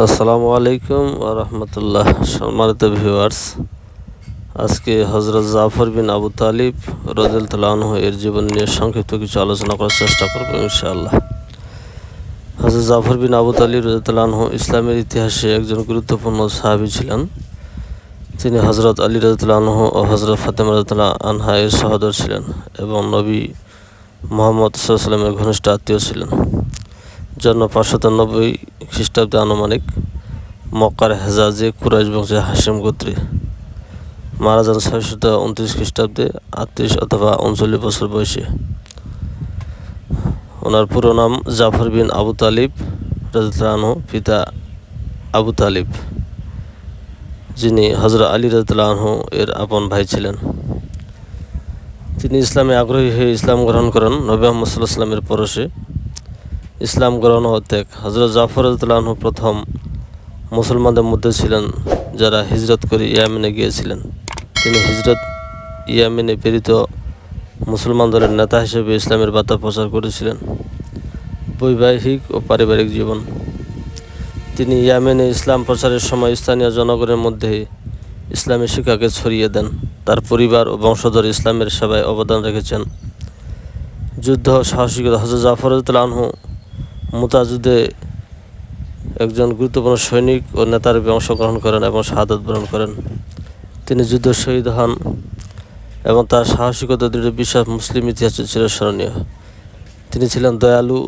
আসসালামু আলাইকুম রহমতুল্লাহ সম্মানিত ভিউয়ার্স, আজকে হজরত জাফর বিন আবু তালিব রদিল তালাহ এর জীবন নিয়ে সংক্ষিপ্ত কিছু আলোচনা করার চেষ্টা করব ইনশাআল্লাহ। হজরত জাফর বিন আবু তালিব রদিল তালাহ ইসলামের ইতিহাসে একজন গুরুত্বপূর্ণ সাহাবি ছিলেন। তিনি হজরত আলী রদুল্লাহ ও হজরত ফাতেমা রদুল্লাহ আনহা এর সহদর ছিলেন এবং নবী মোহাম্মদ সাল্লামের ঘনিষ্ঠ আত্মীয় ছিলেন। জন্ম পাঁচশত নব্বই খ্রিস্টাব্দে আনুমানিক মক্কার হেজাজে কুরাইশ বংশে হাসিম গোত্রী। মারা যান ছয়শত উনত্রিশ খ্রিস্টাব্দে আটত্রিশ অথবা উনচল্লিশ বছর বয়সে। ওনার পুরো নাম জাফর বিন আবু তালিব রাজু পিতা আবু তালিব, যিনি হজরত আলী রাজু এর আপন ভাই ছিলেন। তিনি ইসলামে আগ্রহী হয়ে ইসলাম গ্রহণ করেন নবী আহমদ সাল্লাহ সাল্লামের পরশে। ইসলাম গ্রহণ ত্যাগ হজরত জাফর আল্লাহ প্রথম মুসলমানদের মধ্যে ছিলেন যারা হিজরত করে ইয়ামিনে গিয়েছিলেন। তিনি হিজরত ইয়ামিনে প্রেরিত মুসলমান দলের নেতা হিসেবে ইসলামের বার্তা প্রচার করেছিলেন। বৈবাহিক ও পারিবারিক জীবন। তিনি ইয়ামেনে ইসলাম প্রচারের সময় স্থানীয় জনগণের মধ্যে ইসলামী শিক্ষাকে ছড়িয়ে দেন। তার পরিবার ও বংশধর ইসলামের সেবায় অবদান রেখেছেন। যুদ্ধ সাহসিকতা হজরত জাফরতুল্লাহ মুতাজুদে একজন গুরুত্বপূর্ণ সৈনিক ও নেতার অংশগ্রহণ করেন এবং শাহাদত বরণ করেন। তিনি যুদ্ধ শহীদ হন এবং তার সাহসিকতা, দৃঢ় বিশ্বাস মুসলিম ইতিহাসে চিরস্মরণীয় তিনি ছিলেন দয়ালু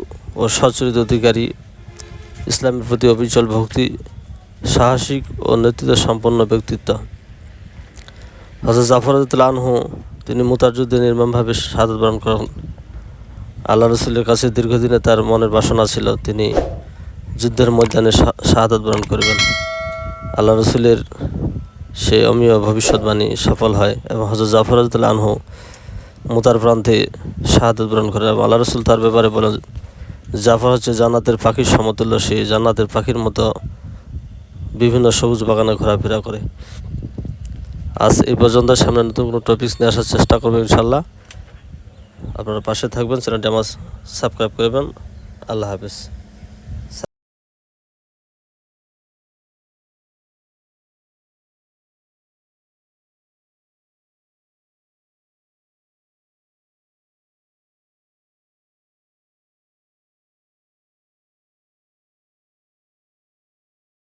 ও সচরিত অধিকারী, ইসলামের প্রতি অবিচল ভক্তি, সাহসিক ও নেতৃত্ব সম্পন্ন ব্যক্তিত্ব হজরত জাফরতুল্লাহ আনহু, তিনি মুতার নির্মমভাবে শাহাদত বরণ করেন। আল্লাহ রসুলের কাছে দীর্ঘদিনে তার মনের বাসনা ছিল, তিনি যুদ্ধের ময়দানে শাহাদত বরণ করবেন। আল্লাহ রসুলের সে অমীয় ভবিষ্যৎবাণী সফল হয় এবং হজরত জাফর আনহু মুতার প্রান্তে শাহাদত বরণ করেন এবং আল্লাহ রসুল তার ব্যাপারে বলেন, জাফর হচ্ছে জান্নাতের পাখির সমতুল্য, সে জান্নাতের পাখির মতো বিভিন্ন সবুজ বাগানে ঘোরাফেরা করে। আজ এই পর্যন্ত সামনে নতুন কোনো টপিক্স নিয়ে আসার চেষ্টা করব ইনশাল্লাহ আপনারা পাশে থাকবেন চ্যানেলটি আমার সাবস্ক্রাইব করবেন। আল্লাহ হাফিজ।